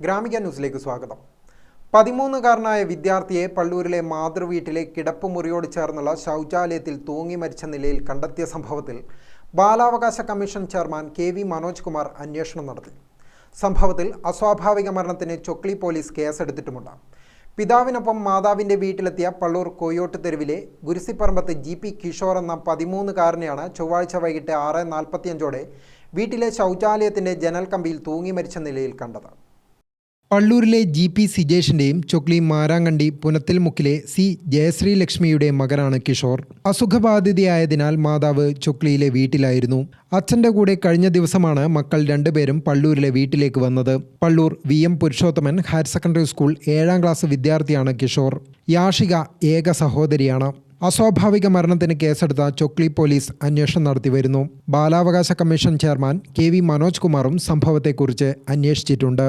ഗ്രാമിക ന്യൂസിലേക്ക് സ്വാഗതം. പതിമൂന്നുകാരനായ വിദ്യാർത്ഥിയെ പള്ളൂരിലെ മാതൃവീട്ടിലെ കിടപ്പുമുറിയോട് ചേർന്നുള്ള ശൗചാലയത്തിൽ തൂങ്ങി മരിച്ച നിലയിൽ കണ്ടെത്തിയ സംഭവത്തിൽ ബാലാവകാശ commission chairman K V Manoj Kumar അന്വേഷണം നടത്തി. സംഭവത്തിൽ അസ്വാഭാവിക മരണത്തിന് ചൊക്ലി പോലീസ് കേസെടുത്തിട്ടുമുണ്ട്. പിതാവിനൊപ്പം മാതാവിന്റെ വീട്ടിലെത്തിയ പള്ളൂർ കോയോട്ട് തെരുവിലെ ഗുരുസിപ്പറമ്പത്ത് ജി പി കിഷോർ എന്ന പതിമൂന്നുകാരനെയാണ് ചൊവ്വാഴ്ച വൈകിട്ട് ആറ് നാൽപ്പത്തിയഞ്ചോടെ വീട്ടിലെ ശൗചാലയത്തിന്റെ ജനൽ കമ്പിയിൽ തൂങ്ങി മരിച്ച നിലയിൽ കണ്ടത്. പള്ളൂരിലെ ജി പി സിജേഷിന്റെയും ചൊക്ലി മാരാങ്കണ്ടി പുനത്തിൽമുക്കിലെ സി ജയശ്രീ ലക്ഷ്മിയുടെ മകനാണ് കിഷോർ. അസുഖബാധിതയായതിനാൽ മാതാവ് ചൊക്ലിയിലെ വീട്ടിലായിരുന്നു. അച്ഛന്റെ കൂടെ കഴിഞ്ഞ ദിവസമാണ് മക്കൾ രണ്ടുപേരും പള്ളൂരിലെ വീട്ടിലേക്ക് വന്നത്. Pallur V M Purushothaman higher secondary school ഏഴാം ക്ലാസ് വിദ്യാർത്ഥിയാണ് കിഷോർ. യാഷിക ഏക സഹോദരിയാണ്. അസ്വാഭാവിക മരണത്തിന് കേസെടുത്ത ചൊക്ലി പോലീസ് അന്വേഷണം നടത്തിവരുന്നു ബാലാവകാശ commission chairman K V Manoj കുമാറും സംഭവത്തെക്കുറിച്ച് അന്വേഷിച്ചിട്ടുണ്ട്.